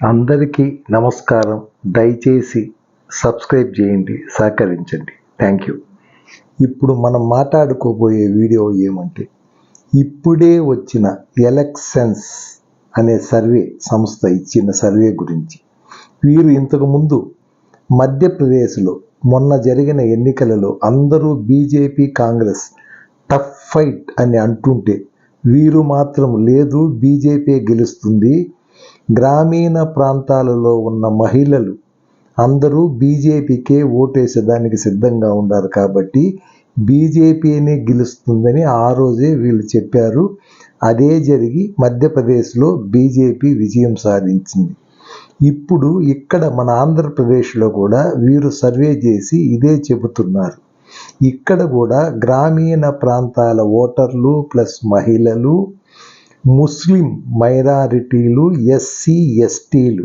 అందరికీ నమస్కారం. దయచేసి సబ్స్క్రైబ్ చేయండి సహకరించండి. థ్యాంక్ యూ ఇప్పుడు మనం మాట్లాడుకోబోయే వీడియో ఏమంటే ఇప్పుడే వచ్చిన ఎలక్షన్స్ అనే సర్వే సంస్థ ఇచ్చిన సర్వే గురించి. వీరు ఇంతకుముందు మధ్యప్రదేశ్లో మొన్న జరిగిన ఎన్నికలలో అందరూ బీజేపీ కాంగ్రెస్ టఫ్ ఫైట్ అని అంటుంటే వీరు మాత్రం లేదు బీజేపీ గెలుస్తుంది గ్రామీణ ప్రాంతాలలో ఉన్న మహిళలు అందరూ బీజేపీకే ఓటేసేదానికి సిద్ధంగా ఉన్నారు కాబట్టి బీజేపీనే గెలుస్తుందని ఆ రోజే వీళ్ళు చెప్పారు. అదే జరిగి మధ్యప్రదేశ్లో బీజేపీ విజయం సాధించింది. ఇప్పుడు ఇక్కడ మన ఆంధ్రప్రదేశ్లో కూడా వీరు సర్వే చేసి ఇదే చెబుతున్నారు. ఇక్కడ కూడా గ్రామీణ ప్రాంతాల ఓటర్లు ప్లస్ మహిళలు ముస్లిం మైనారిటీలు ఎస్సీ ఎస్టీలు.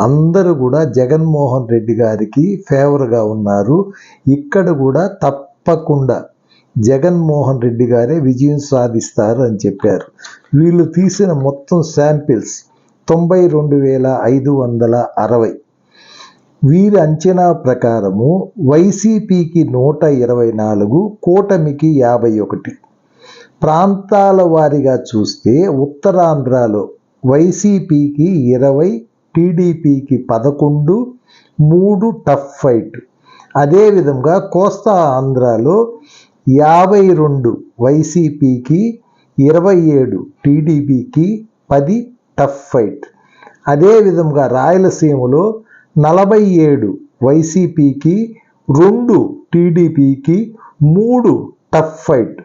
అందరూ కూడా జగన్మోహన్ రెడ్డి గారికి ఫేవర్గా ఉన్నారు. ఇక్కడ కూడా తప్పకుండా జగన్మోహన్ రెడ్డి గారే విజయం సాధిస్తారు అని చెప్పారు. వీళ్ళు తీసిన మొత్తం శాంపిల్స్ తొంభై రెండు వేల ఐదు వందల అరవై. వీరి అంచనా ప్రకారము వైసీపీకి నూట ఇరవై నాలుగు కూటమికి యాభై ఒకటి. ప్రాంతాల వారీగా చూస్తే ఉత్తరాంధ్రలో వైసీపీకి ఇరవై టీడీపీకి పదకొండు మూడు టఫ్ ఫైట్. అదేవిధంగా కోస్తా ఆంధ్రాలో యాభై రెండు వైసీపీకి ఇరవై ఏడు టీడీపీకి పది టఫ్ ఫైట్. అదేవిధంగా రాయలసీమలో నలభై ఏడు వైసీపీకి రెండు టీడీపీకి మూడు టఫ్ ఫైట్.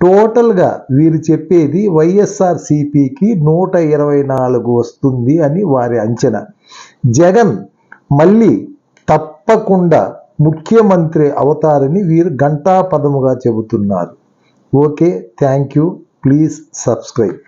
టోటల్గా వీరు చెప్పేది వైఎస్ఆర్ సిపికి నూట ఇరవై నాలుగు వస్తుంది అని వారి అంచనా. జగన్ మళ్ళీ తప్పకుండా ముఖ్యమంత్రి అవతారని వీరు ఘంటాపదముగా చెబుతున్నారు. Okay thank you. Please subscribe.